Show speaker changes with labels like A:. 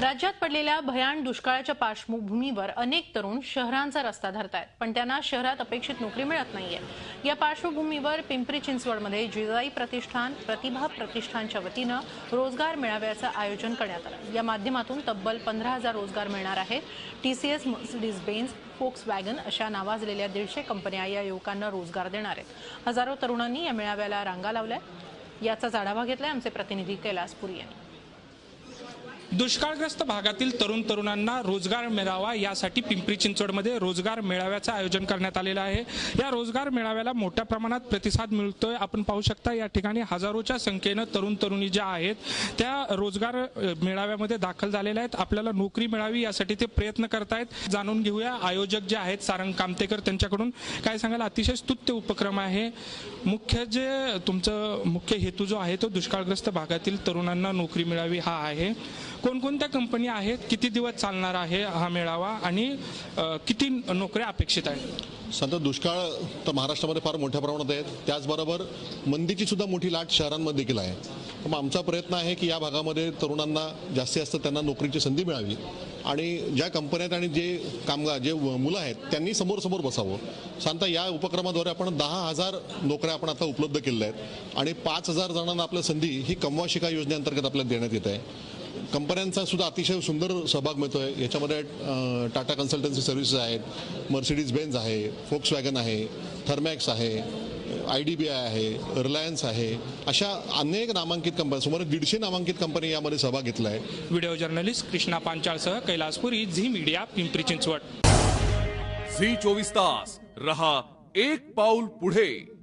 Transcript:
A: राज्यात पडलेल्या भयान दुष्काळाच्या पार्श्वभूमीवर अनेक तरुण शहरांचा रस्ता धरतायत पण त्यांना शहरात अपेक्षित नोकरी मिळत नाहीये. या पार्श्वभूमीवर पिंपरी चिंचवडमध्ये जिजाई प्रतिष्ठान प्रतिभा प्रतिष्ठानच्या वतीनं रोजगार मेळाव्याचं आयोजन करण्यात आलं. या माध्यमातून तब्बल पंधरा हजार रोजगार मिळणार आहेत. TCS Mercedes Benz Volkswagen अशा नावाजलेल्या दीडशे कंपन्या या युवकांना रोजगार देणार आहेत. हजारो तरुणांनी या मेळाव्याला रांगा लावल्या. याचाच आढावा घेतलाय आमचे प्रतिनिधी कैलास पुरी यांनी.
B: दुष्काळग्रस्त भागातील तरुण तरुणांना रोजगार मिळावा यासाठी पिंपरी चिंचवडमध्ये रोजगार मेळाव्याचं आयोजन करण्यात आलेलं आहे. या रोजगार मेळाव्याला मोठ्या प्रमाणात प्रतिसाद मिळतोय. आपण पाहू शकता या ठिकाणी हजारोच्या संख्येनं तरुण तरुणी ज्या आहेत त्या रोजगार मेळाव्यामध्ये दाखल झालेल्या आहेत. आपल्याला नोकरी मिळावी यासाठी ते प्रयत्न करतायत. जाणून घेऊया आयोजक जे आहेत सारंग कामतेकर त्यांच्याकडून. काय सांगायला अतिशय स्तुत्य उपक्रम आहे. मुख्य जे तुमचं मुख्य हेतू जो आहे तो दुष्काळग्रस्त भागातील तरुणांना नोकरी मिळावी हा आहे. कोणकोणत्या कंपनी आहेत किती दिवस चालणार आहे हा मेळावा आणि किती नोकऱ्या अपेक्षित आहेत?
C: संत दुष्काळ तर महाराष्ट्रामध्ये फार मोठ्या प्रमाणात आहे त्याचबरोबर मंदीची सुद्धा मोठी लाट शहरांमध्ये देखील आहे. मग आमचा प्रयत्न आहे की या भागामध्ये तरुणांना जास्तीत जास्त त्यांना नोकरीची संधी मिळावी आणि ज्या कंपन्यात आणि जे कामगार जे मुलं आहेत त्यांनी समोर समोर बसावं. सांगता या उपक्रमाद्वारे आपण दहा हजार नोकऱ्या आपण आता उपलब्ध केलेल्या आहेत आणि पाच हजार जणांना आपल्या संधी ही कमवा शिका योजनेअंतर्गत आपल्याला देण्यात येत आहे. कंपन्यांचा सुद्धा अतिशय सुंदर सहभाग मिळतोय. याच्यामध्ये अं, टाटा कन्सल्टन्सी सर्व्हिसेस आहेत मर्सिडीज बेन्झ आहे फोक्स वॅगन आहे थर्मॅक्स आहे आय डी बी आय आहे रिलायन्स आहे. अशा अनेक नामांकित कंपन्या सुमारे दीडशे नामांकित कंपनी यामध्ये सहभाग घेतला आहे
B: video journalist Krishna पांचाळसह Kailaspuri Zee media Pimpri Chinchwad.
D: Zee चोवीस तास रहा एक पाऊल पुढे.